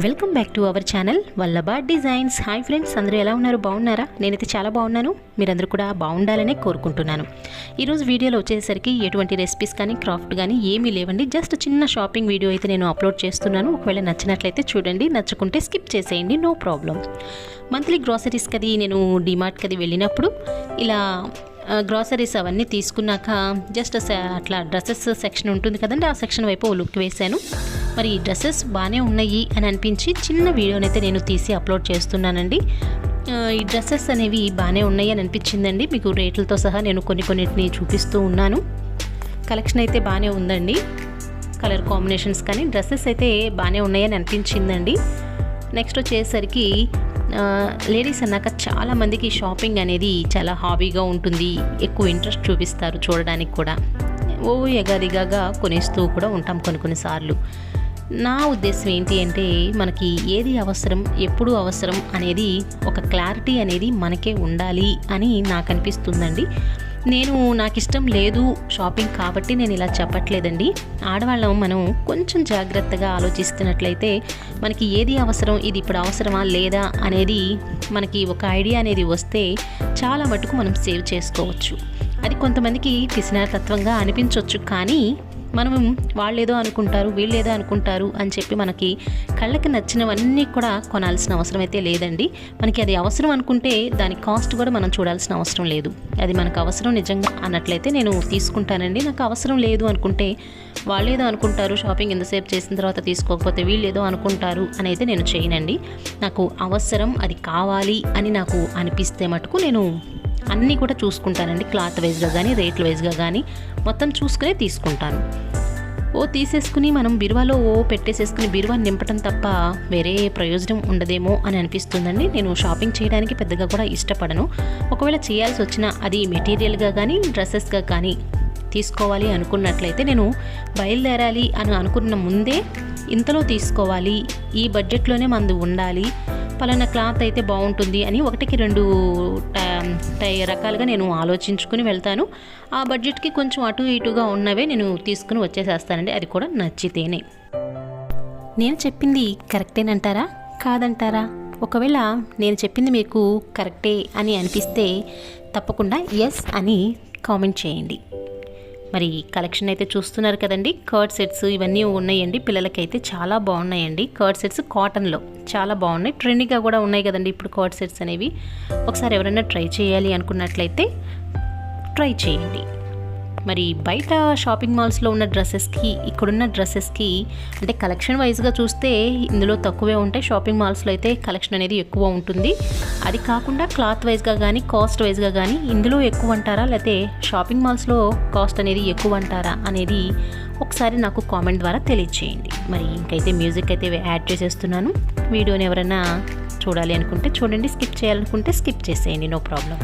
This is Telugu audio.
Welcome back to our channel Vallabha designs hi friends అందరూ ఎలా ఉన్నారు? బాగున్నారా? నేనైతే చాలా బాగున్నాను. మీరందరూ కూడా బాగుండాలనే కోరుకుంటున్నాను. ఈరోజు వీడియోలో వచ్చేసరికి ఎటువంటి రెసిపీస్ కానీ క్రాఫ్ట్ కానీ ఏమీ లేవండి. జస్ట్ చిన్న షాపింగ్ వీడియో అయితే నేను అప్లోడ్ చేస్తున్నాను. ఒకవేళ నచ్చినట్లయితే చూడండి. నచ్చుకుంటే స్కిప్ చేసేయండి. నో ప్రాబ్లం మంత్లీ గ్రాసరీస్కి అది నేను డిమార్ట్కి అది వెళ్ళినప్పుడు ఇలా గ్రాసరీస్ అవన్నీ తీసుకున్నాక జస్ట్ అట్లా డ్రెస్సెస్ సెక్షన్ ఉంటుంది కదండి. ఆ సెక్షన్ వైపు లుక్ వేశాను. మరి ఈ డ్రెస్సెస్ బాగానే ఉన్నాయి అని అనిపించి చిన్న వీడియోనైతే నేను తీసి అప్లోడ్ చేస్తున్నానండి. ఈ డ్రెస్సెస్ అనేవి బాగానే ఉన్నాయి అని అనిపించిందండి. మీకు రేట్లతో సహా నేను కొన్ని కొన్నిటిని చూపిస్తూ ఉన్నాను. కలెక్షన్ అయితే బాగానే ఉందండి. కలర్ కాంబినేషన్స్ కానీ డ్రెస్సెస్ అయితే బాగానే ఉన్నాయని అనిపించిందండి. నెక్స్ట్ వచ్చేసరికి లేడీస్ అన్నాక చాలామందికి షాపింగ్ అనేది చాలా హాబీగా ఉంటుంది. ఎక్కువ ఇంట్రెస్ట్ చూపిస్తారు చూడడానికి కూడా. ఓ ఎగాదిగాగా కొనేస్తూ కూడా ఉంటాం కొన్ని కొన్నిసార్లు నా ఉద్దేశం ఏంటి అంటే మనకి ఏది అవసరం ఎప్పుడు అవసరం అనేది ఒక క్లారిటీ అనేది మనకే ఉండాలి అని నాకు అనిపిస్తుందండి. నేను నాకు ఇష్టం లేదు షాపింగ్ కాబట్టి నేను ఇలా చెప్పట్లేదండి. ఆడవాళ్ళం మనం కొంచెం జాగ్రత్తగా ఆలోచిస్తున్నట్లయితే మనకి ఏది అవసరం ఇది ఇప్పుడు అవసరమా లేదా అనేది మనకి ఒక ఐడియా అనేది వస్తే చాలా మటుకు మనం సేవ్ చేసుకోవచ్చు. అది కొంతమందికి తత్వంగా అనిపించవచ్చు కానీ మనం వాళ్ళేదో అనుకుంటారు వీళ్ళేదో అనుకుంటారు అని చెప్పి మనకి కళ్ళకి నచ్చినవన్నీ కూడా కొనాల్సిన అవసరం అయితే లేదండి. మనకి అది అవసరం అనుకుంటే దాని కాస్ట్ కూడా మనం చూడాల్సిన అవసరం లేదు. అది మనకు అవసరం నిజంగా అన్నట్లయితే నేను తీసుకుంటానండి. నాకు అవసరం లేదు అనుకుంటే వాళ్ళేదో అనుకుంటారు షాపింగ్ ఎంతసేపు చేసిన తర్వాత తీసుకోకపోతే వీళ్ళు ఏదో అనుకుంటారు అని అయితే నేను చేయనండి. నాకు అవసరం అది కావాలి అని నాకు అనిపిస్తే మటుకు నేను అన్నీ కూడా చూసుకుంటానండి క్లాత్ వైజ్గా కానీ రేట్ల వైజ్గా కానీ మొత్తం చూసుకునే తీసుకుంటాను. ఓ తీసేసుకుని మనం బిరువాలో ఓ పెట్టేసేసుకుని బిరువా నింపటం తప్ప వేరే ప్రయోజనం ఉండదేమో అని అనిపిస్తుందండి. నేను షాపింగ్ చేయడానికి పెద్దగా కూడా ఇష్టపడను. ఒకవేళ చేయాల్సి వచ్చినా అది మెటీరియల్గా కానీ డ్రెస్సెస్గా కానీ తీసుకోవాలి అనుకున్నట్లయితే నేను బయలుదేరాలి అని అనుకున్న ముందే ఇంతలో తీసుకోవాలి ఈ బడ్జెట్లోనే మంది ఉండాలి పలానా క్లాత్ అయితే బాగుంటుంది అని ఒకటికి రెండు టై- రకాలుగా నేను ఆలోచించుకుని వెళ్తాను. ఆ బడ్జెట్కి కొంచెం అటు ఇటుగా ఉన్నవే నేను తీసుకుని వచ్చేసేస్తానండి. అది కూడా నచ్చితేనే. నేను చెప్పింది కరెక్టేనంటారా? కాదంటారా? ఒకవేళ నేను చెప్పింది మీకు కరెక్టే అని అనిపిస్తే తప్పకుండా ఎస్ అని కామెంట్ చేయండి. మరి కలెక్షన్ అయితే చూస్తున్నారు కదండి. కర్డ్ సెట్స్ ఇవన్నీ ఉన్నాయండి. పిల్లలకైతే చాలా బాగున్నాయండి. కర్డ్ సెట్స్ కాటన్లో చాలా బాగున్నాయి. ట్రెండింగ్గా కూడా ఉన్నాయి కదండి ఇప్పుడు కర్డ్ సెట్స్ అనేవి. ఒకసారి ఎవరైనా ట్రై చేయాలి అనుకున్నట్లయితే ట్రై చేయండి. మరి బయట షాపింగ్ మాల్స్లో ఉన్న డ్రెస్సెస్కి ఇక్కడున్న డ్రెస్సెస్కి అంటే కలెక్షన్ వైజ్గా చూస్తే ఇందులో తక్కువే ఉంటాయి. షాపింగ్ మాల్స్లో అయితే కలెక్షన్ అనేది ఎక్కువ ఉంటుంది. అది కాకుండా క్లాత్ వైజ్గా కానీ కాస్ట్ వైజ్గా కానీ ఇందులో ఎక్కువ అంటారా? లేకపోతే షాపింగ్ మాల్స్లో కాస్ట్ అనేది ఎక్కువ అంటారా? అనేది ఒకసారి నాకు కామెంట్ ద్వారా తెలియచేయండి. మరి ఇంకైతే మ్యూజిక్ అయితే యాడ్ చేసేస్తున్నాను. వీడియోని ఎవరైనా చూడాలి అనుకుంటే చూడండి. స్కిప్ చేయాలనుకుంటే స్కిప్ చేసేయండి. No problem